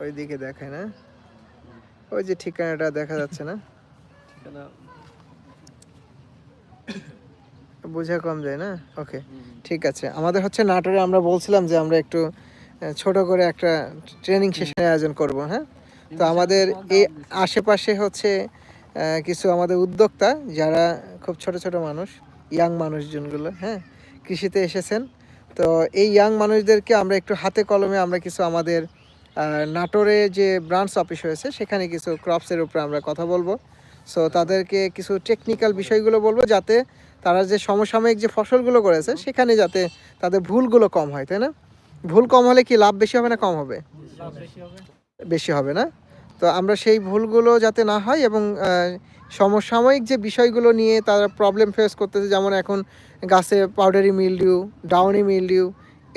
ওইদিকে দেখায় না? ওই যে ঠিকানাটা দেখা যাচ্ছে না? বোঝা কম যায় না? ওকে ঠিক আছে। আমাদের হচ্ছে নাটোরে আমরা বলছিলাম যে আমরা একটু ছোট করে একটা ট্রেনিং সেশনের আয়োজন করব হ্যাঁ? তো আমাদের এই আশেপাশে হচ্ছে কিছু আমাদের উদ্যোক্তা যারা খুব ছোট ছোট মানুষ ইয়াং মানুষজনগুলো হ্যাঁ? কৃষিতে এসেছেন। তো এই ইয়াং মানুষদেরকে আমরা একটু হাতে কলমে আমরা কিছু আমাদের নাটোরে যে ব্রাঞ্চ অফিস হয়েছে সেখানে কিছু ক্রপসের উপরে আমরা কথা বলব। সো তাদেরকে কিছু টেকনিক্যাল বিষয়গুলো বলব, যাতে তারা যে সমসাময়িক যে ফসলগুলো করেছে, সেখানে যাতে তাদের ভুলগুলো কম হয়, তাই না? ভুল কম হলে কি লাভ বেশি হবে না কম হবে? বেশি হবে না। তো আমরা সেই ভুলগুলো যাতে না হয় এবং সমসাময়িক যে বিষয়গুলো নিয়ে তারা প্রবলেম ফেস করতেছে, যেমন এখন গাছে পাউডারি মিলডিউ ডাউনি মিলডিউ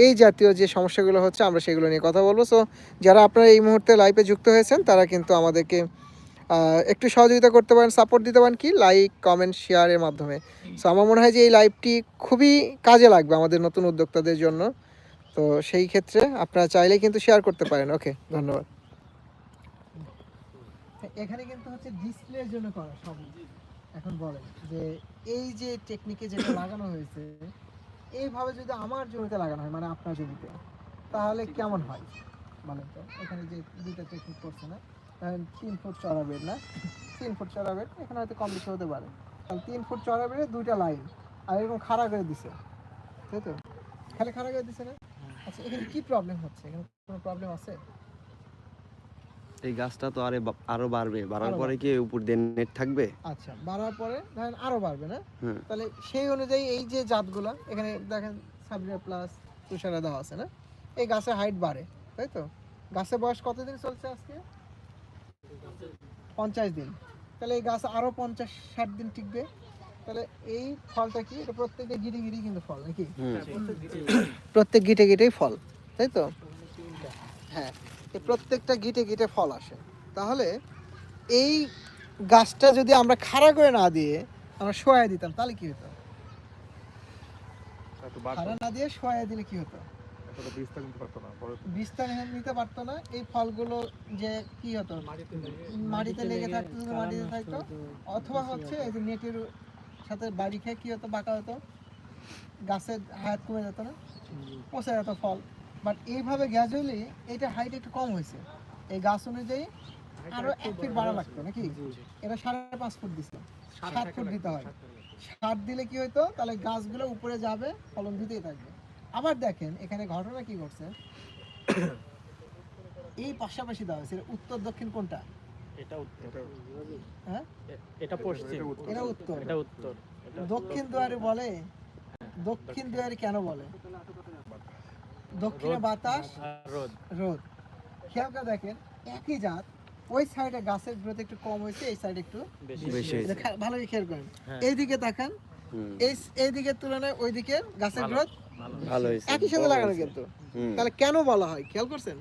এই জাতীয় যে সমস্যাগুলো হচ্ছে, আমরা সেগুলো নিয়ে কথা বলব। সো যারা আপনারা এই মুহূর্তে লাইভে যুক্ত হয়েছেন, তারা কিন্তু আমাদেরকে একটু সহযোগিতা করতে পারেন সাপোর্ট দিতে পারেন কি? লাইক কমেন্ট শেয়ারের মাধ্যমে। সো আমার মনে হয় যে এই লাইভটি খুবই কাজে লাগবে আমাদের নতুন উদ্যোক্তাদের জন্য। তো সেই ক্ষেত্রে আপনারা চাইলে কিন্তু শেয়ার করতে পারেন। ওকে ধন্যবাদ। এখানে কিন্তু হচ্ছে ডিসপ্লের জন্য করা সব। এখন বলেন যে, এই যে টেকনিকে যেটা লাগানো হয়েছে এইভাবে যদি আমার জমিতে লাগানো হয় মানে আপনার জমিতে তাহলে কেমন হয়? বলেন তো এখানে যে দুইটা টেকনিক করছে না তিন ফুট চড়া বেড না? তিন ফুট চড়া বেড এখানে হয়তো কম বেশি হতে পারে। তাহলে তিন ফুট চড়া বেডে দুইটা লাইন আর এরকম খাড়া করে দিছে। তাই তো? খালি খাড়া করে দিছে না? আচ্ছা এখানে কী প্রবলেম হচ্ছে? এখানে কোনো প্রবলেম আছে? এই গাছটা তো আরে আরও বাড়বে। বাড়ার পরে কি উপর দিয়ে নেট থাকবে? আচ্ছা বাড়ার পরে ধরেন আরও বাড়বে না? হুম। তাহলে সেই অনুযায়ী এই যে জাতগুলো এখানে দেখেন সাবরিয়া প্লাস তুষারা দেওয়া আছে না? এই গাছের হাইট বাড়ে তাই তো? গাছের বয়স কতদিন চলছে আজকে? পঞ্চাশ দিন। তাহলে এই গাছ আরও পঞ্চাশ ষাট দিন টিকবে। তাহলে এই ফলটা কি? এটা প্রত্যেকটা গিরি গিরি কিন্তু ফল নাকি? প্রত্যেক গিটে গিটেই ফল তাই তো? হ্যাঁ। এই প্রত্যেকটা গিটে গিটে ফল আসে। তাহলে এই গাছটা যদি আমরা খাড়া করে না দিয়ে আমরা শোয়া দিতাম তাহলে কি হতো? খাড়া না দিয়ে শোয়া দিলে কি হতো? বীজটা নিতে- নিতে পারতো না। এই ফলগুলো যে কি হতো? মাটিতে লেগে থাকতো মাটিতে থাকতো। অথবা হচ্ছে এই যে নেটের সাথে বাড়ি খেয়ে কি হতো বাঁকা হতো? গাছের হায়াত কমে যেত না? পচে যেত ফল। বাট এইভাবে গ্যাজুয়ালি এটা হাইট একটু কম হয়েছে। এই গাছ অনুযায়ী আরও এক ফিট বাড়া লাগতো নাকি? এটা সাড়ে পাঁচ ফুট দিচ্ছে সাত ফুট দিতে হয়। সাত দিলে কি হতো তাহলে গাছগুলো উপরে যাবে ফলন দিতেই থাকবে। আবার দেখেন এখানে ঘটনা কি ঘটছে? এই পাশাপাশি দেওয়া হয়েছে উত্তর দক্ষিণ কোনটা? এটা উত্তর। হ্যাঁ? এটা পশ্চিম। এটা উত্তর। এটা উত্তর। দক্ষিণ দুয়ারে বলে? দক্ষিণ দুয়ারে কেন বলে? দক্ষিণে বাতাস রোদ। রোদ। খেয়াল করে দেখেন একই জাত ওই সাইডে গাছের গ্রোথ একটু কম হয়েছে এই সাইডে একটু বেশি ভালো খেয়াল করেন। হ্যাঁ। এইদিকে তাকান এই এই দিকের তুলনায় ওই দিকের গাছের গ্রোথ ভালো। হয়েছে। একই সাথে লাগানো কিন্তু। তাহলে কেন বলা হয়? খেয়াল করছেন?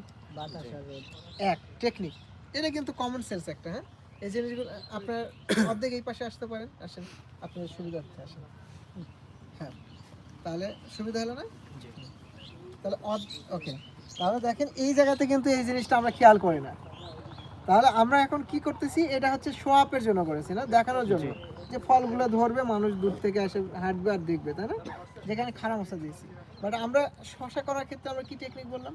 এক টেকনিক এটা কিন্তু কমন সেন্স একটা হ্যাঁ? এই জিনিসগুলো আপনার অর্ধেক এই পাশে আসতে পারেন আসেন। আপনার সুবিধার্থে আসেন। হ্যাঁ। তাহলে সুবিধা হলো না? জি। তাহলে ওকে তাহলে দেখেন এই জায়গাতে কিন্তু এই জিনিসটা আমরা খেয়াল করি না। তাহলে আমরা এখন কি করতেছি এটা হচ্ছে শো আপের জন্য করেছি না দেখানোর জন্য। যে ফলগুলো ধরবে মানুষ দূর থেকে এসে হাঁটবে আর দেখবে তাই না? যেখানে খারাপ মশা দিয়েছি। বাট আমরা শশা করার ক্ষেত্রে আমরা কি টেকনিক বললাম?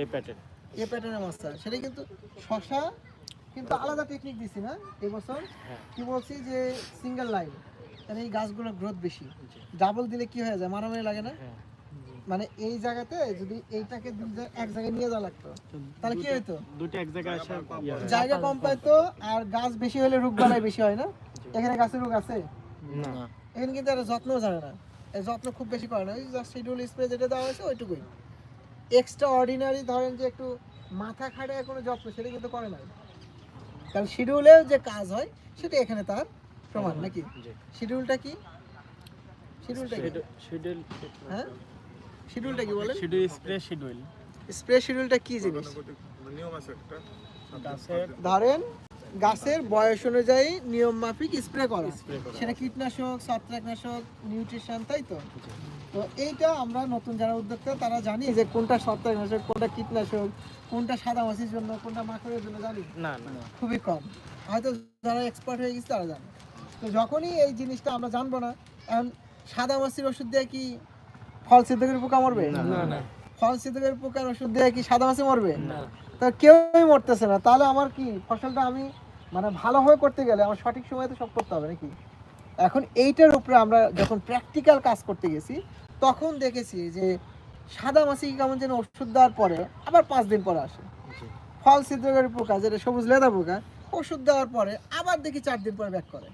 এই প্যাটার্ন এ প্যাটার্নের মশা সেটা কিন্তু শশা কিন্তু আলাদা টেকনিক দিছি না এবছর। হ্যাঁ। কি বলছি যে সিঙ্গেল লাইন তাহলে এই গাছগুলোর গ্রোথ বেশি। ডাবল দিলে কি হয়ে যায়? মারামারি লাগে না? হ্যাঁ। মানে এই জায়গাতে যদি এইটাকে দুই এক জায়গায় নিয়ে যাওয়া লাগতো তাহলে কি হতো দুটো এক জায়গায় আসা জায়গা কম পাইতো আর গাছ বেশি হলে রোগ বালাই বেশি হয় না? এখানে গাছের রোগ আছে? না। এখানে কিন্তু এরা যত্নও জানে না। এই যত্ন খুব বেশি করে না। ওই জাস্ট শিডিউল স্প্রে যেটা দেওয়া হয়েছে ওইটুকুই। এক্সট্রা অর্ডিনারি ধরেন যে একটু মাথা খাড়ে কোনো যত্ন সেটা কিন্তু করে না। কারণ শিডিউলেও যে কাজ হয় সেটা এখানে তার প্রমাণ নাকি? শিডিউলটা কি? শিডিউলটা কি? শিডিউল হ্যাঁ? শিডিউলটা কি বলেন? শিডিউল স্প্রে শিডিউল স্প্রে শিডিউলটা কি জিনিস? গাছের ধরেন গাছের বয়স অনুযায়ী নিয়ম মাফিক স্প্রে করা। স্প্রে করা। সেটা কীটনাশক ছত্রাকনাশক নিউট্রিশন তাই তো? তো এইটা আমরা নতুন যারা উদ্যোক্তা তারা জানি যে কোনটা ছত্রাকনাশক কোনটা কীটনাশক কোনটা সাদা মাছির জন্য কোনটা মাকড়ের জন্য জানি? না না। খুবই কম। হয়তো যারা এক্সপার্ট হয়ে গেছে তারা জানে। তো যখনই এই জিনিসটা আমরা জানব না এখন সাদা মাছির ওষুধ দিয়ে কি ফল সিদ্ধকের পোকা মরবে? না না ফল সিদ্ধকের পোকার ওষুধ দিয়ে কি সাদা মাছি মরবে? না। তো কেউই মরতেছে না। তাহলে আমার কি ফসলটা আমি মানে ভালোভাবে করতে গেলে আমার সঠিক সময়ে তো সব করতে হবে নাকি? এখন এইটার উপরে আমরা যখন প্র্যাকটিক্যাল কাজ করতে গেছি তখন দেখেছি যে সাদা মাছি কেমন যেন ওষুধ দেওয়ার পরে আবার পাঁচ দিন পরে আসে। ফল ছিদ্রকারী পোকা যেটা সবুজ লেদা পোকা ওষুধ দেওয়ার পরে আবার দেখি চার দিন পরে ব্যাক করে।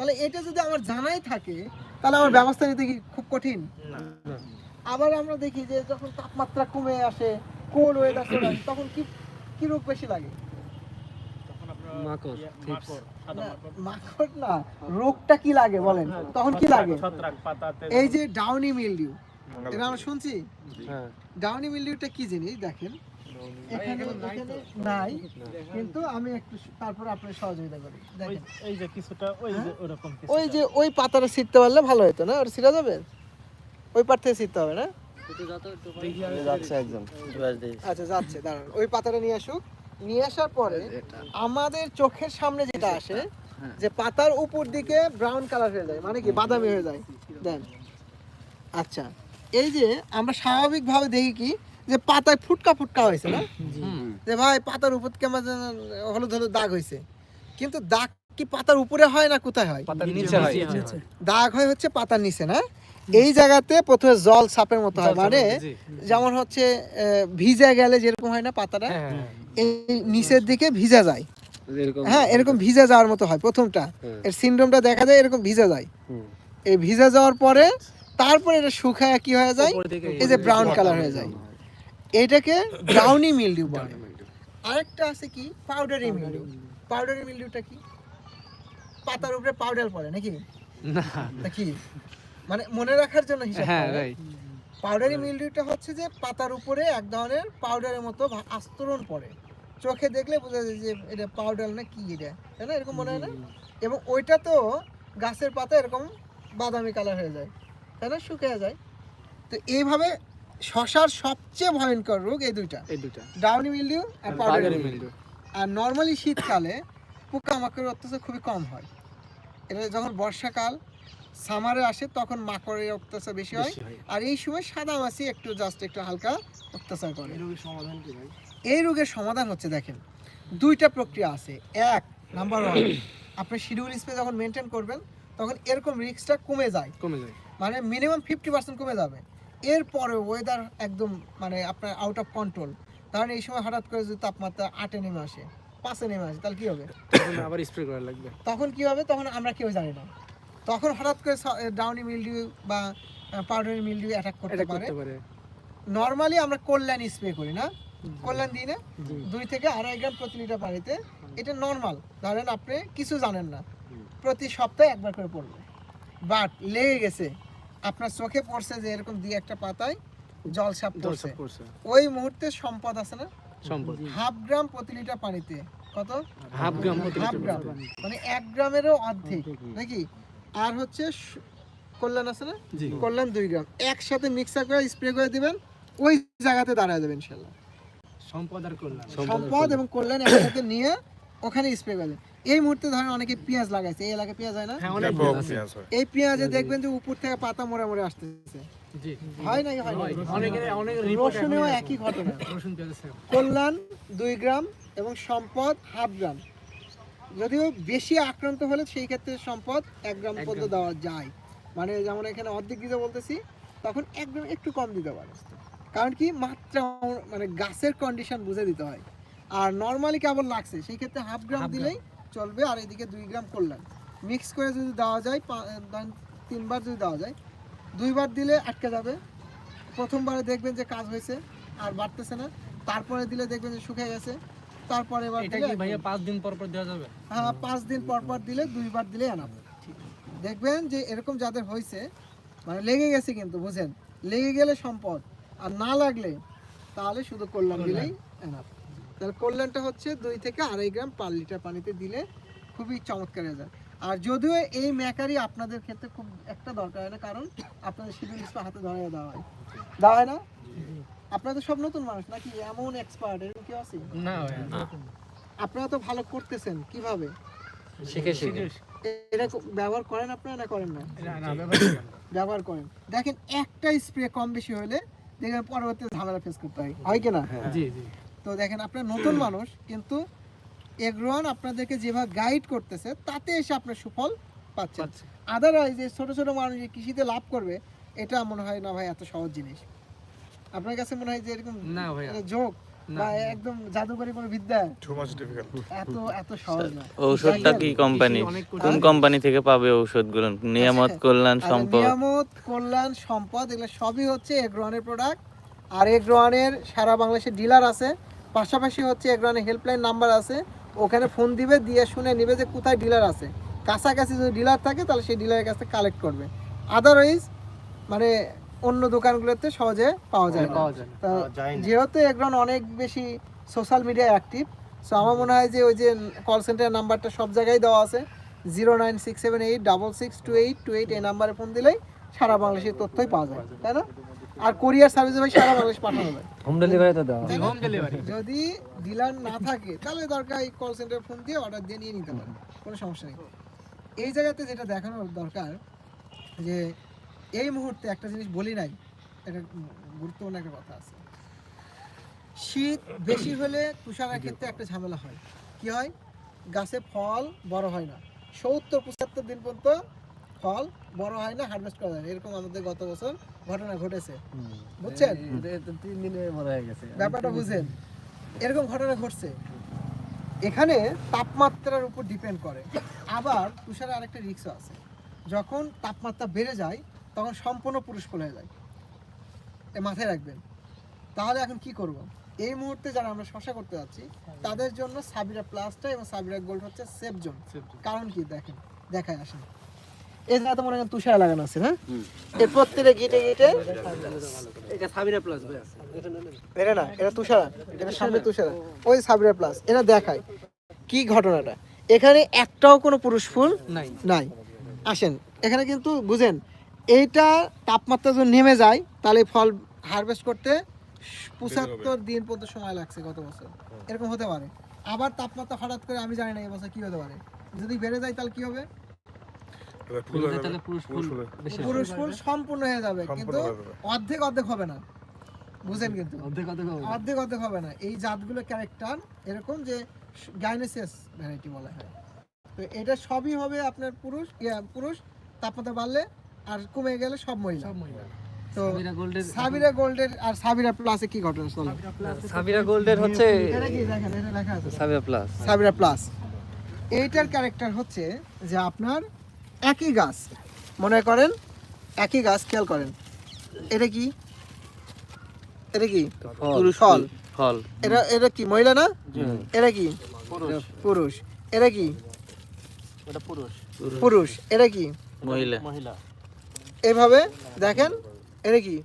তাহলে এটা যদি আমার জানাই থাকে তাহলে আমার ব্যবস্থা নিতে কি খুব কঠিন? আবার আমরা দেখি যে যখন তাপমাত্রা কমে আসে কোল্ড ওয়েদার চলে আসে তখন কি কি রোগ বেশি লাগে? মাকড়, ইয়ে, thrips। মাকড় সাদা না, মাকড়। মাকড় না রোগটা কি লাগে বলেন? তখন কি লাগে? এই যে ডাউনি মিলডিউ এটা আমরা শুনছি? হ্যাঁ। ডাউনি মিলডিউটা কি জিনিস দেখেন? এখানে এখানে নাই কিন্তু আমি একটু তারপর আপনার সহযোগিতা করি। ওই দেখেন। এই যে কিছুটা ওই যে ওরকম হ্যাঁ? ওই যে ওই পাতাটা ছিটতে পারলে ভালো হতো না? ওটা ছিঁড়া যাবে? ওই থেকে ছিটতে হবে না? যাচ্ছে আচ্ছা যাচ্ছে দাঁড়ান। ওই পাতাটা নিয়ে আসুক। নিয়ে আসার পরে আমাদের চোখের সামনে যেটা আসে যে পাতার উপর দিকে ব্রাউন কালার হয়ে যায় মানে কি বাদামি হয়ে যায়। দেন। আচ্ছা এই যে আমরা স্বাভাবিকভাবে দেখি কি যে পাতায় ফুটকা ফুটকা হয়েছে না? যে ভাই পাতার উপর কেমন হলুদ হলুদ দাগ হয়েছে। কিন্তু দাগ কি পাতার উপরে হয় না কোথায় হয়? নিচে হয়। দাগ হয় হচ্ছে পাতার নিচে না? এই জায়গাতে প্রথমে জল সাপের মতো হয়। মানে যেমন হচ্ছে ভিজে গেলে যেরকম হয় না পাতাটা? এই নিচের দিকে ভিজা যায়। হ্যাঁ এরকম ভিজা যাওয়ার মতো হয় প্রথমটা। এর সিনড্রোমটা দেখা যায় এরকম ভিজা যায়। এই ভিজা যাওয়ার পরে তারপরে এটা শুকায় কি হয়ে যায়? এই যে ব্রাউন কালার হয়ে যায়। এটাকে ব্রাউনি মিলডিউ বলে। আরেকটা আছে কি? পাউডারি মিলডিউ পাউডারি মিলডিউটা কি? পাতার উপরে পাউডার পড়ে নাকি? না। নাকি? মানে মনে রাখার জন্য হিসাব হ্যাঁ পাউডারি মিলডিউটা হচ্ছে যে পাতার উপরে এক ধরনের পাউডারের মতো আস্তরণ পড়ে। চোখে দেখলে বোঝা যায় যে এটা পাউডার না কি এটা? তাই না? এরকম মনে হয় না? এবং ওইটা তো গাছের পাতা এরকম বাদামি কালার হয়ে যায়। তাই না? শুকিয়ে যায়। তো এইভাবে শশার সবচেয়ে ভয়ঙ্কর রোগ এই দুইটা। এই দুইটা। ডাউনি মিলডিউ আর পাউডারি মিলডিউ আর নর্মালি শীতকালে পোকামাকড়ের অত্যাচার খুবই কম হয়। এটা যখন বর্ষাকাল সামারে আসে তখন মাকড়ের অত্যাচার বেশি হয়। আর এই সময় সাদা মাছি একটু জাস্ট একটু হালকা অত্যাচার করে। সমাধান কি ভাই? এই রোগের সমাধান হচ্ছে দেখেন দুইটা প্রক্রিয়া আছে। এক নাম্বার ওয়ান আপনি শিডিউল স্পেস যখন মেনটেন করবেন তখন এরকম রিস্কটা কমে যায়। কমে যায়। মানে মিনিমাম ফিফটি পার্সেন্ট কমে যাবে। এরপরে ওয়েদার একদম মানে আপনার আউট অফ কন্ট্রোল কারণ এই সময় হঠাৎ করে যদি তাপমাত্রা আটে নেমে আসে পাঁচে নেমে আসে তাহলে কি হবে? আবার স্প্রে করা লাগবে। তখন কি হবে? তখন আমরা কেউ জানি না। তখন হঠাৎ করে ডাউনি মিলডিউ বা পাউডারি মিলডিউ অ্যাটাক করতে পারে। নর্মালি আমরা কল্যাণ স্প্রে করি না? কল্যাণ দিই না? দুই থেকে আড়াই গ্রাম প্রতি লিটার পানিতে। এটা নর্মাল ধরেন আপনি কিছু জানেন না। প্রতি সপ্তাহে একবার করে পড়বে। বাট লেগে গেছে। আপনার চোখে পড়ছে যে এরকম দুই একটা পাতায় জল সাপ পড়ছে করছে। ওই মুহূর্তে সম্পদ আছে না? সম্পদ। হাফ গ্রাম প্রতি লিটার পানিতে কত? Half gram half gram. মানে এক গ্রামেরও অর্ধেক নাকি? আর হচ্ছে কল্যাণ আছে না? জি। কল্যাণ দুই গ্রাম। একসাথে মিক্সার করে স্প্রে করে দিবেন ওই জায়গাতে দাঁড়ায় যাবেন ইনশাল্লাহ। সম্পদ আর কল্যাণ। সম্পদ এবং কল্যাণ একসাথে নিয়ে ওখানে স্প্রে করে দেন। এই মুহূর্তে ধরেন অনেকে পেঁয়াজ লাগাইছে। এই এলাকায় পেঁয়াজ হয় না? হ্যাঁ অনেক এই পেঁয়াজে দেখবেন যে উপর থেকে পাতা মরে মরে আসতেছে। জি। হয় নাকি হয় রসুনেও একই ঘটনা। কল্যাণ দুই গ্রাম এবং সম্পদ হাফ গ্রাম। যদিও বেশি আক্রান্ত হলে সেই ক্ষেত্রে সম্পদ এক গ্রাম পর্যন্ত দেওয়া যায়। মানে যেমন এখানে অর্ধেক দিতে বলতেছি তখন এক গ্রাম একটু কম দিতে পারে। কারণ কি? মাত্রা মানে গাছের কন্ডিশন বুঝে দিতে হয়। আর নর্মালি কেবল লাগছে। সেই ক্ষেত্রে হাফ গ্রাম। দিলেই চলবে আর এদিকে দুই গ্রাম করলেন। মিক্স করে যদি দেওয়া যায় তিনবার যদি দেওয়া যায় দুইবার দিলে আটকে যাবে। প্রথমবারে দেখবেন যে কাজ হয়েছে আর বাড়তেছে না। তারপরে দিলে দেখবেন যে শুকিয়ে গেছে। তারপরে এবার এটা কি ভাইয়া দিন পর পর দেওয়া যাবে? হ্যাঁ পাঁচ দিন পর পর দিলে দুইবার দিলে আনাবো দেখবেন যে এরকম যাদের হয়েছে মানে লেগে গেছে কিন্তু বুঝেন। লেগে গেলে সম্পদ আর না লাগলে তাহলে শুধু কল্যাণ। দিলেই এনাফ। তাহলে কল্যাণটা হচ্ছে দুই থেকে আড়াই গ্রাম পার লিটার পানিতে দিলে খুবই চমৎকার রেজাল্ট আর যদিও এই ম্যাকারি আপনাদের ক্ষেত্রে খুব একটা দরকার হয় না কারণ আপনাদের শিডিউল হাতে ধরে দেওয়া হয়। দেওয়া হয় না? আপনারা তো সব নতুন মানুষ নাকি এমন এক্সপার্ট এরকম কি আছে? না আপনারা তো ভালো করতেছেন কীভাবে? শিখে শিখে। এটা ব্যবহার করেন আপনারা না করেন না? ব্যবহার না। ব্যবহার করেন। দেখেন একটা স্প্রে কম বেশি হলে দেখবেন পরবর্তীতে ঝামেলা ফেস করতে হয়। হয় কিনা জি জি। তো দেখেন আপনার নতুন মানুষ কিন্তু এগ্রোয়ান আপনাদেরকে যেভাবে গাইড করতেছে তাতে এসে আপনার সুফল পাচ্ছেন। পাচ্ছি। আদারওয়াইজ যে ছোট ছোট মানুষ কৃষিতে লাভ করবে এটা মনে হয় না ভাই এত সহজ জিনিস। আপনার কাছে মনে হয় যে এরকম না ভাইয়া। এটা যোগ বা একদম জাদুকরি কোনো বিদ্যা. এত এত সহজ না। ঔষধটা কি কোম্পানি কোন কোম্পানি থেকে পাবে ঔষধগুলো? নিয়ামত কল্যাণ সম্পদ? নিয়ামত কল্যাণ সম্পদ এগুলো সবই হচ্ছে এগ্রোয়ানের প্রোডাক্ট আর এক এগ্রোয়ানের সারা বাংলাদেশে ডিলার আছে। পাশাপাশি হচ্ছে এক এগ্রোয়ানের হেল্পলাইন নাম্বার আছে। ওখানে ফোন দিবে দিয়ে শুনে নিবে যে কোথায় ডিলার আছে। কাছাকাছি যদি ডিলার থাকে তাহলে সেই ডিলারের কাছে কালেক্ট করবে। আদারওয়াইজ মানে অন্য দোকানগুলোতে সহজে পাওয়া যায় না। পাওয়া যায় যেহেতু এগ্রন অনেক বেশি সোশ্যাল মিডিয়ায় অ্যাক্টিভ সো আমার মনে হয় যে ওই যে কল সেন্টারের নাম্বারটা সব জায়গায় দেওয়া আছে। Zero nine six seven eight double six two eight two eight এই নাম্বারে ফোন দিলেই সারা বাংলাদেশের তথ্যই পাওয়া যায়। তাই না? আর কোরিয়ার সার্ভিস ভাই সারা বাংলাদেশ পাঠানো যায়। হোম ডেলিভারি তো না? হোম ডেলিভারি যদি ডিলার না থাকে তাহলে দরকার এই কল সেন্টারে ফোন দিয়ে অর্ডার দিয়ে নিয়ে নিতে কোনো সমস্যা নেই। এই জায়গাতে যেটা দেখানোর দরকার যে এই মুহূর্তে একটা জিনিস বলি নাই এটা গুরুত্বপূর্ণ একটা কথা আছে। শীত বেশি হলে তুষারের ক্ষেত্রে একটা ঝামেলা হয়। কি হয়? গাছে ফল বড় হয় না। সত্তর পঁচাত্তর দিন পর্যন্ত ফল বড় হয় না হারভেস্ট করা যায় এরকম আমাদের গত বছর ঘটনা ঘটেছে। বুঝছেন? তিন দিনে বড় হয়ে গেছে। ব্যাপারটা বুঝেন এরকম ঘটনা ঘটছে। এখানে তাপমাত্রার উপর ডিপেন্ড করে। আবার তুষারে আরেকটা রিক্সও আছে। যখন তাপমাত্রা বেড়ে যায় তখন সম্পূর্ণ পুরুষ হয়ে যায়। এ মাথায় রাখবেন। তাহলে এখন কি করব? এই মুহূর্তে যারা আমরা শশা করতে যাচ্ছি তাদের জন্য সাবিরা প্লাসটা এবং সাবিরা গোল্ড হচ্ছে সেফ জোন কারণ কি? দেখেন দেখায় আসেন। এই জায়গা তো মনে করেন তুষার লাগানো আছে হ্যাঁ? এর প্রত্যেকটা গিটে গিটে এটা সাবিরা প্লাস ভাই আছে। এটা না এটা তুষারা এটা সামনে তুষারা। ওই সাবিরা প্লাস এটা দেখায়। কি ঘটনাটা? এখানে একটাও কোনো পুরুষ ফুল নাই। নাই। আসেন এখানে কিন্তু বুঝেন এইটা তাপমাত্রা যদি নেমে যায় তাহলে ফল হারভেস্ট করতে পঁচাত্তর দিন পর্যন্ত সময় লাগছে গত বছর। এরকম হতে পারে। আবার তাপমাত্রা হঠাৎ করে আমি জানি না এবছর কি হতে পারে। যদি বেড়ে যায় তাহলে কি হবে? ফুল ফুল হলে পুরুষ ফুল ফুল পুরুষ ফুল সম্পূর্ণ হয়ে যাবে কিন্তু অর্ধেক অর্ধেক হবে না। বুঝেন কিন্তু। অর্ধেক অর্ধেক হবে। অর্ধেক অর্ধেক হবে না। এই জাতগুলো ক্যারেক্টার এরকম যে গাইনেসিয়াস ভ্যারাইটি বলা হয়। তো এটা সবই হবে আপনার পুরুষ পুরুষ তাপমাত্রা বাড়লে আর কমে গেলে সব মহিলা। সব মহিলা। তো সাবিরা গোল্ডের সাবিরা গোল্ডের আর সাবিরা প্লাসে কি ঘটনা চলে সাবিরা গোল্ডের হচ্ছে এটা কি দেখেন এটা লেখা আছে। সাবিরা প্লাস সাবিরা প্লাস এইটার ক্যারেক্টার হচ্ছে যে আপনার একই গাছ। মনে করেন একই গাছ খেয়াল করেন। এটা কি? এটা কি? পুরুষ ফল। ফল। এটা এটা কি মহিলা না? এটা কি? পুরুষ। এটা কি? পুরুষ। পুরুষ। এটা কি? মহিলা। মহিলা। এভাবে দেখেন এটা কি?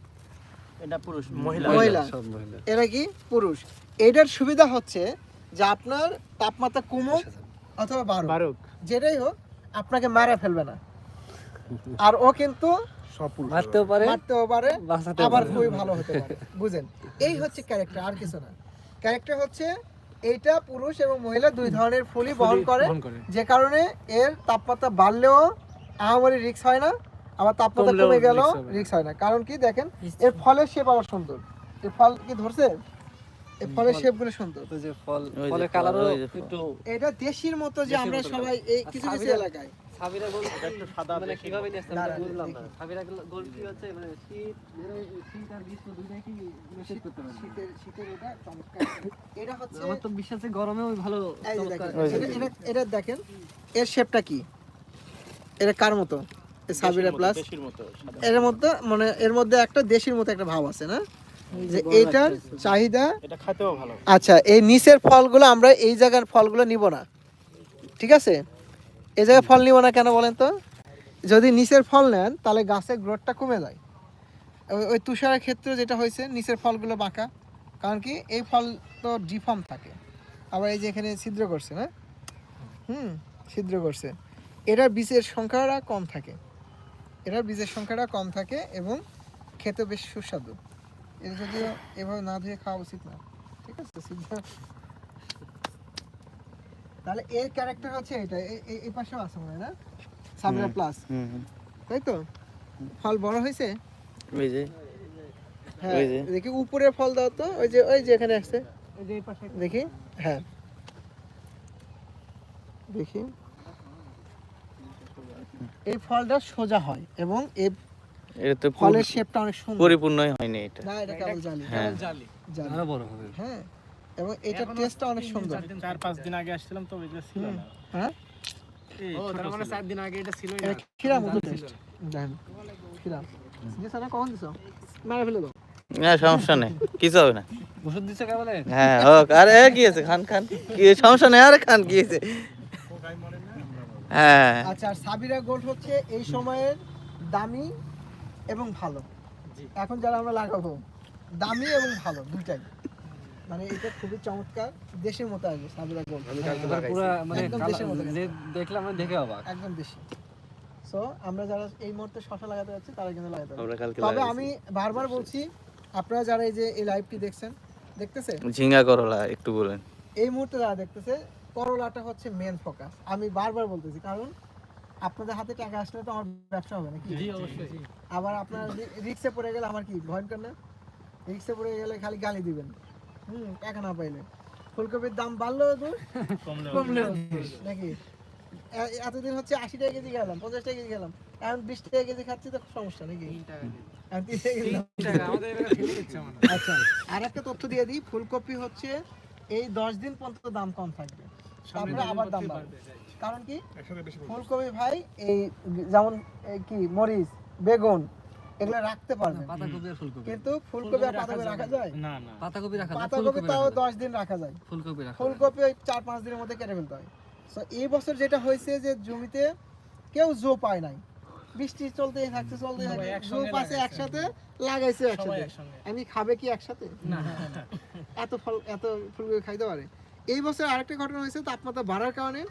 এটা পুরুষ মহিলা। মহিলা। এটা কি? পুরুষ। এটার সুবিধা হচ্ছে যে আপনার তাপমাত্রা কমুক অথবা বাড়ুক। বারুক যেটাই হোক আপনাকে মারা ফেলবে না। আর ও কিন্তু পুরুষ মারতেও পারে মারতেও পারে আবার খুবই ভালো হতে পারে। বুঝেন? এই হচ্ছে ক্যারেক্টার আর কিছু না। ক্যারেক্টার হচ্ছে এইটা পুরুষ এবং মহিলা দুই ধরনের ফুলই বহন করে যে কারণে এর তাপমাত্রা বাড়লেও আহামরি রিক্স হয় না আবার তাপমাত্রা কমে। রিক্স হয় না। কারণ কি দেখেন এর ফলের শেপ আবার সুন্দর। এর ফল কি ধরছে? এর ফলের শেপগুলো সুন্দর। তো যে ফল ফলের কালারও। একটু এটা দেশির মতো যে আমরা সবাই এই কিছু কিছু এলাকায়। সাবিরা গোল্ড একটু সাদা মানে কীভাবে নিয়ে আসতে আমরা বুঝলাম না। সাবিরা গোল্ড কি হচ্ছে? মানে শীত মানে শীত আর গ্রীষ্ম দুইটাই কি মেসেজ করতে পারে শীতের শীতের এটা চমৎকার। এটা হচ্ছে আমার তো বিশ্বাসে গরমেও ভালো চমৎকার এটা- এটা- দেখেন এর শেপটা কি? এটা কার মতো? এই সাবিরা প্লাস এর মধ্যে মানে এর মধ্যে একটা দেশির মতো একটা ভাব আছে না? যে এইটার চাহিদা? আচ্ছা এই নিচের ফলগুলো আমরা এই জায়গার ফলগুলো নিব না। ঠিক আছে? এই জায়গায় ফল নিব না কেন বলেন তো? যদি নিচের ফল নেন তাহলে গাছের গ্রোথটা কমে যায়। ওই- ওই তুষারের ক্ষেত্রে যেটা হয়েছে নিচের ফলগুলো বাঁকা। কারণ কি এই ফল তো ডিফর্ম থাকে। আবার এই যে এখানে ছিদ্র করছে না? হুম ছিদ্র করছে। এটার বীজের সংখ্যাটা কম থাকে। এটার বীজের সংখ্যাটা কম থাকে এবং খেতে বেশ সুস্বাদু। এটা যদিও এভাবে না ধুয়ে খাওয়া উচিত না। ঠিক আছে? সিদ্ধ। তাহলে এর ক্যারেক্টার হচ্ছে এটা। এই- পাশেও আছে মনে হয় না? সাবরা প্লাস। তাই তো? ফল বড় হয়েছে? ওই যে। হ্যাঁ দেখি উপরের ফল দাও তো। ওই যে ওই যে এখানে আসছে। এই যে এই পাশে। দেখি। হ্যাঁ। দেখি। এই ফলটা সোজা হয় এবং এই এটা তো ফলের শেপটা অনেক সুন্দর। পরিপূর্ণই হয়নি এটা। না এটা কেবল জালি। হ্যাঁ। জালি। জালি। আরও বড় হবে। হ্যাঁ এবং এটার টেস্টটা অনেক সুন্দর। চার পাঁচ দিন আগে আসছিলাম তো এগুলো ছিল না। হ্যাঁ? এই তার মানে চার দিন আগে এটা এটা না। খিরা মতো টেস্ট দেখেন খিরা দিছো না কখন দিছো? মেরে ফেলে দাও। না সমস্যা নেই। কিছু হবে না। ওষুধ দিচ্ছে কেবলে? হ্যাঁ হোক। আরে কি আছে খান খান। কি সমস্যা নেই। আরে খান কি আছে হ্যাঁ। আচ্ছা আর সাবিরা গোল্ড হচ্ছে এই সময়ের দামি এবং ভালো। এখন যারা আমরা লাগাবো দামি এবং ভালো দুটাই মানে এটা খুবই চমৎকার দেশের মতো আসবে সাবিরা গোল্ড। পুরো মানে একদম দেশের মতো। দেখলাম আমি দেখে অবাক। একদম দেশি। সো আমরা যারা এই মুহূর্তে শশা লাগাতে যাচ্ছি তারা কিন্তু লাগাতে পারবে। আমরা কালকে তবে আমি বারবার বলছি আপনারা যারা এই যে এই লাইভটি দেখছেন দেখতেছে? ঝিঙ্গা করলা একটু বলেন। এই মুহূর্তে যারা দেখতেছে করলাটা হচ্ছে মেন ফোকাস আমি বারবার বলতেছি কারণ আপনাদের হাতে টাকা আসলে তো আমার ব্যবসা হবে নাকি? জি অবশ্যই। আবার আপনার রিক্সে পড়ে গেলে আমার কি ভয়ঙ্কর না? রিক্সে পড়ে গেলে খালি গালি দিবেন। হুম টাকা না পাইলে। ফুলকপির দাম বাড়লো দোষ কমলেও নাকি? এতদিন হচ্ছে আশি টাকা কেজি গেলাম পঞ্চাশ টাকা কেজি গেলাম এখন বিশ টাকা কেজি খাচ্ছি তো সমস্যা নাকি? মানে আচ্ছা আর একটা তথ্য দিয়ে দিই ফুলকপি হচ্ছে এই দশ দিন পর্যন্ত দাম কম থাকবে। তারপরে আবার দাম বাড়বে। কারণ কি। ফুলকপি ভাই এই যেমন কি মরিচ বেগুন এগুলো রাখতে পারবেন পাতাকপি আর ফুলকপি। কিন্তু ফুলকপি আর পাতাকপি রাখা যায়? না না। পাতাকপি রাখা যায়। পাতাকপি তাও রাখা যায়। দশ দিন রাখা যায়। ফুলকপি রাখা ফুলকপি ওই চার পাঁচ দিনের মধ্যে কেটে ফেলতে হয়। তো এই বছর যেটা হয়েছে যে জমিতে কেউ জো পায় নাই। বৃষ্টি চলতেই থাকছে চলতেই সবাই থাকছে। জো পাশে একসাথে লাগাইছে একসাথে। আমি খাবে কি একসাথে? না। এত ফল এত ফুলকপি খাইতে পারে। এই বছর আরেকটা ঘটনা হয়েছে তাপমাত্রা বাড়ার কারণে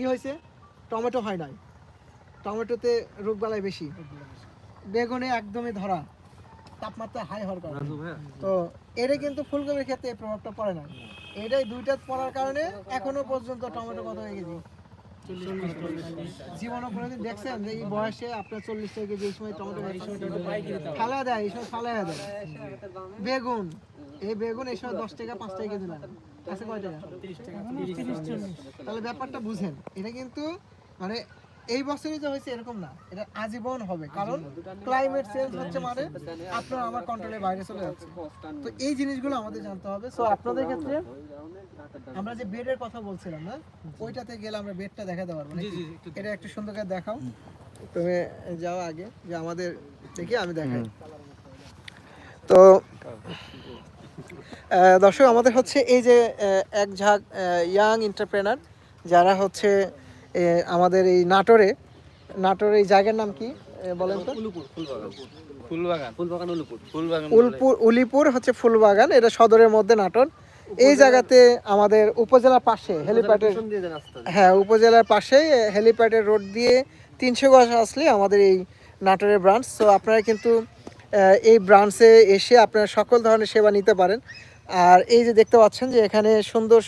কি হয়েছে? টমেটো হয় নাই। টমেটোতে রোগবালাই বেশি। বেগুনে একদমই ধরা। তাপমাত্রা হাই হওয়ার কারণে। তো এটা কিন্তু ফুলকপির ক্ষেত্রে এই প্রভাবটা পড়ে না। এটাই দুইটা পড়ার কারণে এখনও পর্যন্ত টমেটো কত হয়ে গেছে? জীবনে কোনোদিন দেখছেন যে এই বয়সে আপনার চল্লিশ টাকা কেজি এই সময় টমেটো ফালা দেয় এই সময় ফালা দেয়। বেগুন এই বেগুন এই সময় দশ টাকা পাঁচ টাকা কেজি লাগে। আছে কয় টাকা তাহলে ব্যাপারটা বুঝেন। এটা কিন্তু মানে এই বছরই যে হয়েছে এরকম না। এটা আজীবন হবে। কারণ ক্লাইমেট চেঞ্জ হচ্ছে মানে আপনার আমার কন্ট্রোলের বাইরে চলে যাচ্ছে। তো এই জিনিসগুলো আমাদের জানতে হবে। সো আপনাদের ক্ষেত্রে? আমরা যে বেডের কথা বলছিলাম না ওইটাতে গেলে আমরা বেডটা দেখাতে পারব এটা একটু সুন্দর করে দেখাও। তুমি যাও আগে যে আমাদের দেখি আমি দেখাই। তো দর্শক আমাদের হচ্ছে এই যে এক ঝাঁক ইয়াং এন্টারপ্রেনার যারা হচ্ছে আমাদের এই নাটোরে নাটোর এই জায়গার নাম কি বলেন তো? ফুলবাগান। ফুলবাগান। উলুপুর। ফুলবাগান উলপুর উলিপুর হচ্ছে ফুলবাগান এটা সদরের মধ্যে নাটোর। এই জায়গাতে আমাদের উপজেলার পাশে হেলিপ্যাডের। হ্যাঁ উপজেলার পাশে হেলিপ্যাডের রোড দিয়ে তিনশো গজ আসলে আমাদের এই নাটোরের ব্রাঞ্চ তো আপনারা কিন্তু এই ব্রাঞ্চে এসে আপনারা সকল ধরনের সেবা নিতে পারেন। আর এই যে দেখতে পাচ্ছেন যে এখানে সুন্দর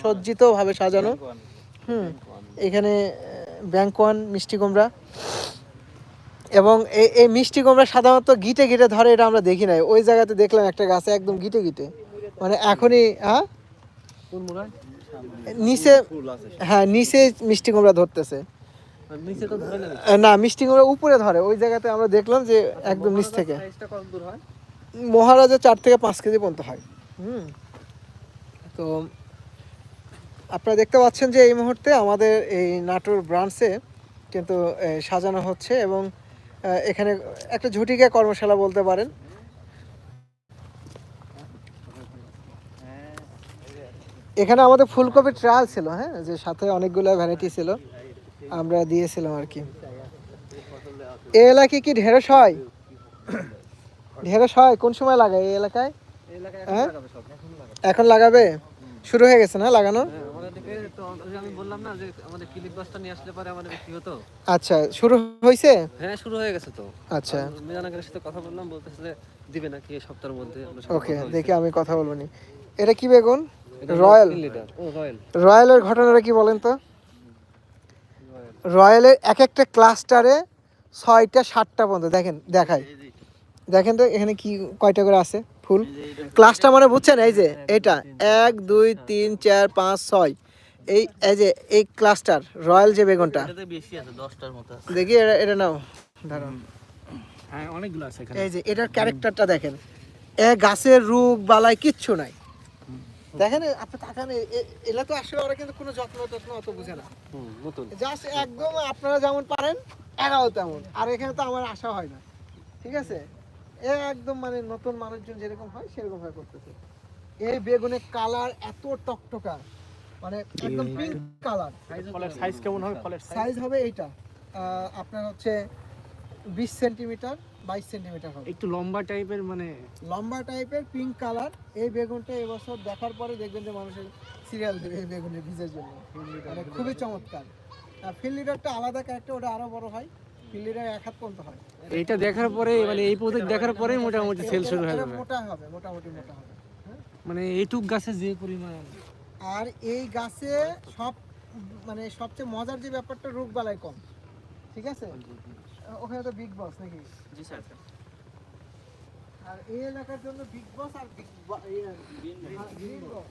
সজ্জিতভাবে সাজানো। হুম এখানে ব্যাংক ওয়ান মিষ্টি কুমড়া। এবং এই এই মিষ্টি কুমড়া সাধারণত গিটে গিটে ধরে এটা আমরা দেখি নাই। ওই জায়গাতে দেখলাম একটা গাছে একদম গিটে গিটে। মানে এখনই হ্যাঁ? নিচে হ্যাঁ নিচে মিষ্টি কুমড়া ধরতেছে। না আহ, না মিষ্টি কুমড়া উপরে ধরে ওই জায়গাতে আমরা দেখলাম যে একদম নিচ থেকে। মহারাজা চার থেকে পাঁচ কেজি পর্যন্ত হয়। হুম। তো আপনারা দেখতে পাচ্ছেন যে এই মুহূর্তে আমাদের এই নাটোর ব্রাঞ্চে কিন্তু সাজানো হচ্ছে এবং এখানে একটা ঝটিকা কর্মশালা বলতে পারেন। এখানে আমাদের ফুলকপির ট্রায়াল ছিল হ্যাঁ? যে সাথে অনেকগুলো ভ্যারাইটি ছিল। আমরা দিয়েছিলাম আর কি। এই এলাকায় কি ঢেঁড়স হয়? ঢেঁড়স হয়? কোন সময় লাগায় এই এলাকায়? হ্যাঁ? এখন লাগাবে শুরু হয়ে গেছে না লাগানো? হ্যাঁ আচ্ছা শুরু হয়েছে হ্যাঁ শুরু হয়ে গেছে তো। আচ্ছা। সাথে কথা বললাম বলতেছে যে দিবে নাকি এই সপ্তাহের মধ্যে। ওকে দেখি আমি কথা বলব নি। এটা কি বেগুন? রয়্যাল। রয়্যালের ঘটনাটা কি বলেন তো? রয়্যালের এক একটা ক্লাস্টারে ছয়টা সাতটা পর্যন্ত দেখেন দেখাই। দেখেন তো এখানে কি কয়টা করে আছে? ফুল। ক্লাসটা মানে বুঝছেন? এই যে এটা। এক দুই তিন চার পাঁচ ছয়। এই এই যে এই ক্লাস্টার রয়্যাল যে বেগুনটা। এটাতে বেশি আছে দশটার মতো আছে। দেখি এটা এটা নাও। দাঁড়াও। হ্যাঁ অনেকগুলো আছে এখানে। এই যে এটার ক্যারেক্টারটা দেখেন। এ গাছের রূপ বালাই কিচ্ছু নাই। দেখেন আপনি তাকান এলা তো আসলে ওরা কিন্তু কোনো যত্ন টত্ন অত বুঝে না। নতুন। জাস্ট একদম আপনারা যেমন পারেন এরাও তেমন। আর এখানে তো আমার আশা হয় না। ঠিক আছে? এ একদম মানে নতুন মানুষজন যেরকম হয় সেরকম ভাবে করতেছে। এই বেগুনের কালার এত টকটকা। মানে একদম পিঙ্ক কালার। ফলের সাইজ কেমন হবে? ফলের সাইজ সাইজ হবে এইটা। আপনার হচ্ছে বিশ সেন্টিমিটার বাইশ সেন্টিমিটার হবে। একটু লম্বা টাইপের মানে লম্বা টাইপের পিঙ্ক কালার এই বেগুনটা এবছর দেখার পরে দেখবেন যে মানুষের সিরিয়াল দেবে এই বেগুনের বীজের জন্য। মানে খুবই চমৎকার। আর ফিল লিডারটা আলাদা ক্যারেক্টার ওটা আরও বড় হয়। ফিল লিডার এক হাত পর্যন্ত হয়। এইটা দেখার পরে মানে এই প্রজেক্ট দেখার পরেই মোটামুটি সেল শুরু হয়ে যাবে। মোটা হবে মোটামুটি মোটা হবে। মানে এইটুক গাছে যে পরিমাণ। আর এই গাছে সব মানে সবচেয়ে মজার যে ব্যাপারটা রোগ বালাই কম। ঠিক আছে? ওখানে তো বিগ বস নাকি? জি স্যার। আর এই এলাকার জন্য বিগ বস আর বিগ গ্রিন বস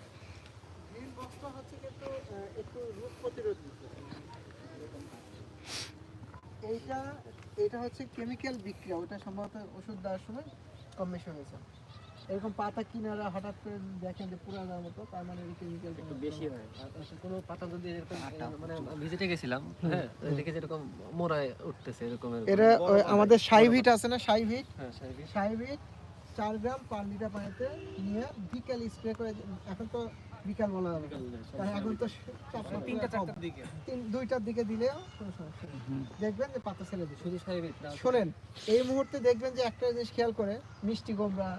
গ্রিন বক্সটা হচ্ছে কিন্তু একটু রোগ প্রতিরোধী এইটা এটা হচ্ছে কেমিক্যাল বিক্রিয়া ওটা সম্ভবত ওষুধ দেওয়ার সময় কমিশন বেশি হয়েছে। এরকম পাতা কিনারা হঠাৎ করে দেখেন যে পুরানোর মতো তার মানে কেমিক্যাল একটু বেশি হয়। আর আসলে কোনো পাতা যদি এরকম মানে ভিজিটে গেছিলাম হ্যাঁ তো দেখে যেরকম মোড়ায় উঠতেছে এরকম এরকম। এটা আমাদের সাইভিট আছে না সাইভিট? হ্যাঁ সাইভিট। চার গ্রাম পার লিটার পানিতে নিয়ে বিকেল স্প্রে করে এখন তো বিকাল বলা। কারণ এখন তো চারটা তিনটা চারটার দিকে। তিন দুইটার দিকে দিলেও কোনো সমস্যা দেখবেন যে পাতা ছেড়ে দিচ্ছে। শুধু না শোনেন এই মুহূর্তে দেখবেন যে একটা জিনিস খেয়াল করে মিষ্টি কুমড়া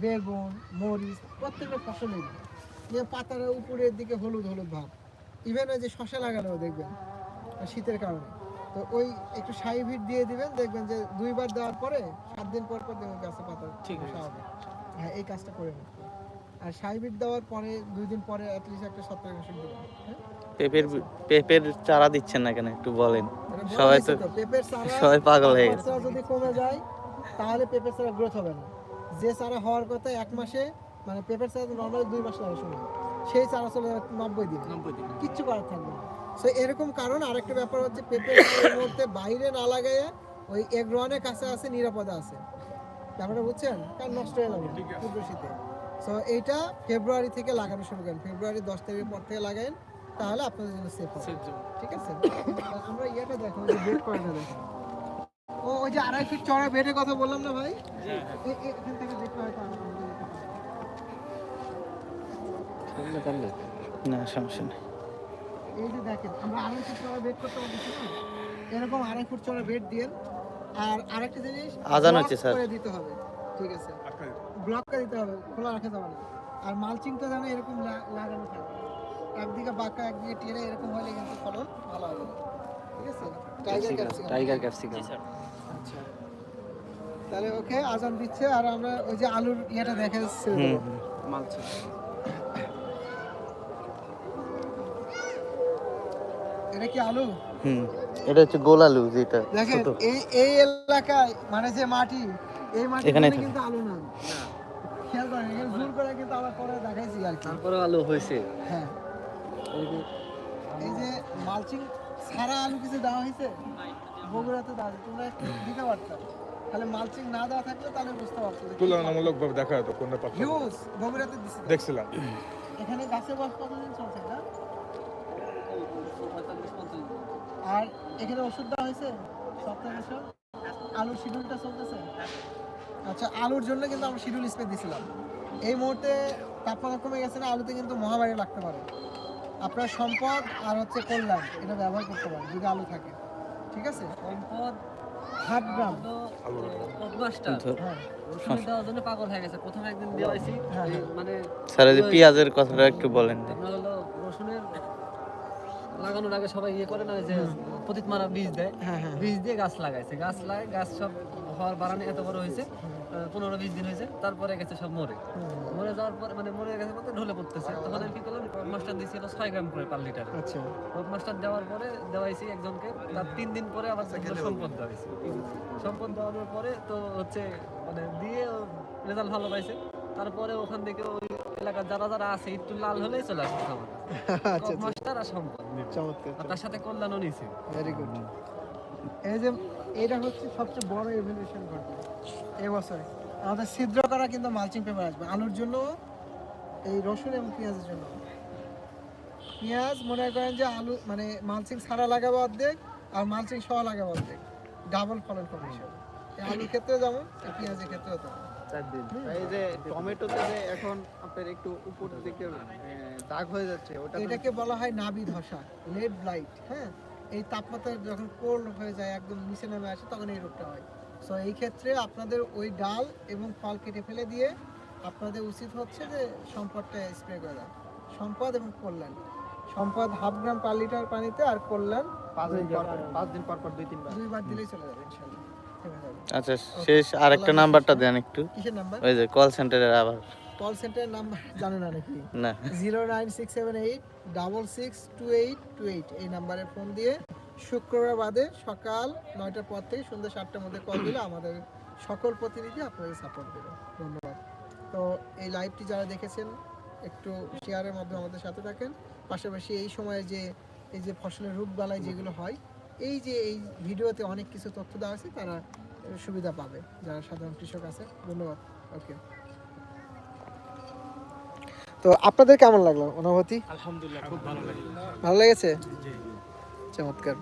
বেগুন মরিচ প্রত্যেকটা ফসলই যে পাতার উপরের দিকে হলুদ হলুদ ভাব। ইভেন ওই যে শশা লাগানো দেখবেন শীতের কারণে। তো ওই একটু সাইভিট দিয়ে দিবেন দেখবেন যে দুইবার দেওয়ার পরে সাত দিন পর পর দেখবেন গাছে পাতা ঠিক ঠিক হবে। হ্যাঁ এই কাজটা করে নিন। আর সাইভিট দেওয়ার পরে দুই দিন পরে অ্যাটলিস্ট একটা সপ্তাহে ওষুধ দিবেন হ্যাঁ? পেঁপের পেঁপের চারা দিচ্ছেন না কেন? একটু বলেন। সবাই তো তো, পেঁপের চারা সবাই পাগল হয়ে গেছে। যদি কমে যায় তাহলে পেঁপের চারা গ্রোথ হবে না। যে চারা হওয়ার কথা এক মাসে মানে পেঁপের চারা নর্মালি দুই মাস লাগে সময় সেই চারা চলে যাবে নব্বই দিন। নব্বই দিন। কিচ্ছু করার থাকবে না। সো এরকম কারণ আরেকটা ব্যাপার হচ্ছে পেঁপের মধ্যে বাইরে না লাগাইয়ে ওই এগ্রোয়ানের কাছে আছে নিরাপদে আছে। ব্যাপারটা বুঝছেন? কারণ নষ্ট হয়ে যাবে তীব্র শীতে। সো এইটা ফেব্রুয়ারি থেকে লাগানো শুরু করেন। ফেব্রুয়ারি দশ তারিখের পর থেকে লাগাইন তাহলে আপনাদের জন্য সেফ ঠিক আছে? আমরা ইয়েটা দেখো যে বেড কয়টা দেখো। ও ওই যে আড়াই ফিট চড়া বেডের কথা বললাম না ভাই? এখান থেকে দেখতে হয়তো। না সমস্যা নেই। এই যে দেখেন আমরা আড়াই ফুট চড়া বেড করতে পারছি এরকম আড়াই ফুট চড়া বেড দিয়ে আর আরেকটা জিনিস আজান হচ্ছে, স্যার। করে দিতে হবে। ঠিক আছে। ব্লক করে দিতে হবে খোলা রাখা যাবে না। আর মালচিংটা যেন এরকম লা- লাগানো থাকে। একদিকে বাঁকা একদিকে টেনে এরকম হলে কিন্তু ফলন ভালো হবে। ঠিক আছে? টাইগার ক্যাপসিকাম টাইগার ক্যাপসিকাম আচ্ছা। তাহলে ওকে আজান দিচ্ছে আর আমরা ওই যে আলুর ইয়েটা দেখে। মালচা এটা কি আলু? হুম এটা হচ্ছে গোল আলু যেটা দেখেন এই এই এলাকায় মানে যে মাটি এই মাটি এখানে কিন্তু আলু না। খেয়াল করেন এখানে জোর করে কিন্তু আবার পরে দেখাইছি আর কি। তারপরে আলু হয়েছে। হ্যাঁ। এই যে মালচিং সারা আলু কিছু দেওয়া হয়েছে? বগুড়াতে দেওয়া হয়েছে। তোমরা একটু দিতে পারতাম তাহলে মালচিং না দেওয়া থাকলে তাহলে বুঝতে পারতো দেখা যেত কোনটা পাচ্ছ হিউজ বগুড়াতে দেখছিলাম। এখানে গাছের বয়স কতদিন চলছে না আর এখানে ওষুধ দেওয়া হয়েছে? সপ্তাহে আলুর শিডিউলটা চলতেছে? আচ্ছা আলুর জন্য কিন্তু আমরা শিডিউল স্প্রে দিছিলাম। এই মুহূর্তে তাপমাত্রা কমে গেছে না আলুতে কিন্তু মহামারী লাগতে পারে। আপনার সম্পদ আর হচ্ছে কল্যাণ এটা ব্যবহার করতে পারেন যদি আলু থাকে। ঠিক আছে? সম্পদ গ্রাম। হ্যাঁ। পাগল হয়ে গেছে। প্রথমে একদিন দেওয়া হয়েছি হ্যাঁ, হ্যাঁ। মানে স্যার যে পেঁয়াজের কথাটা একটু বলেন হলো রসুনের লাগানোর আগে সবাই ইয়ে করে না ওই যে পতিত মারা বীজ দেয়। হ্যাঁ হ্যাঁ। বীজ দিয়ে গাছ লাগাইছে। গাছ লাগায় গাছ সব বাড়ানো এত বড় হয়েছে পনেরো বিশ দিন হয়েছে তারপরে গেছে সব মরে। মরে যাওয়ার পরে মানে মরে গেছে বলতে ঢলে পড়তেছে। তখন আমি কি করলাম মাস্টার দিয়েছিল ছয় গ্রাম করে পার লিটার। আচ্ছা। মাস্টার দেওয়ার পরে দেওয়াইছি একজনকে তার তিন দিন পরে আবার সম্পদ দেওয়াইছি। সম্পদ দেওয়ানোর পরে তো হচ্ছে মানে দিয়ে রেজাল্ট ভালো পাইছে। তারপরে ওখান থেকে ওই এলাকার যারা যারা আছে একটু লাল হলেই চলে আসছে আমার আচ্ছা মাস্টার আর সম্পদ। তার সাথে কল্যাণও নিয়েছে। ভেরি গুড এই যে এটা হচ্ছে সবচেয়ে বড় এভলিউশন ঘটনা। এবছরে আমাদের ছিদ্র করা কিন্তু মালচিং পেপার আসবে। আলুর জন্য এই রসুন এবং পেঁয়াজের জন্য। পেঁয়াজ মনে করেন যে আলু মানে মালচিং ছাড়া লাগাবো অর্ধেক আর মালচিং সহ লাগাবো অর্ধেক। ডাবল ফলন পাবে হিসাবে আলুর ক্ষেত্রে যেমন পেঁয়াজের ক্ষেত্রেও তেমন। এই যে টমেটোতে যে এখন আপনার একটু উপর দিকে দাগ হয়ে যাচ্ছে ওটা এটাকে বলা হয় নাবি ধসা লেড ব্লাইট হ্যাঁ? এই তাপমাত্রা যখন কোল্ড হয়ে যায় একদম নিচে নেমে আসে তখন এই রোগটা হয়। সো এই ক্ষেত্রে আপনাদের ওই ডাল এবং ফল কেটে ফেলে দিয়ে আপনাদের উচিত হচ্ছে যে সম্পদটা স্প্রে করে দেন সম্পদ এবং কল্যাণ। সম্পদ হাফ গ্রাম পার লিটার পানিতে আর কল্যাণ পাঁচ দিন পর পর- পাঁচ দিন পর পর দুই তিনবার। দুইবার দিলেই চলে যাবে ইনশাল্লাহ। আচ্ছা শেষ আরেকটা নাম্বারটা দেন একটু। কিসের নাম্বার ওই যে কল সেন্টারের আবার। কল সেন্টারের নাম্বার জানে না নাকি? না। Zero nine six seven eight double six two eight two eight এই নাম্বারে ফোন দিয়ে শুক্রবার বাদে সকাল নয়টার পর থেকে সন্ধ্যা সাতটার মধ্যে কল দিলে আমাদের সকল প্রতিনিধি আপনাদের সাপোর্ট দেবে। ধন্যবাদ। তো এই লাইভটি যারা দেখেছেন একটু শেয়ারের মাধ্যমে আমাদের সাথে থাকেন। পাশাপাশি এই সময়ে যে এই যে ফসলের রোগ বালাই যেগুলো হয় এই যে এই ভিডিওতে অনেক কিছু তথ্য দেওয়া আছে তারা সুবিধা পাবে যারা সাধারণ কৃষক আছে। ধন্যবাদ। ওকে তো আপনাদের কেমন লাগল অনুভূতি? আলহামদুলিল্লাহ খুব ভালো লাগে ভালো লেগেছে? চমৎকার।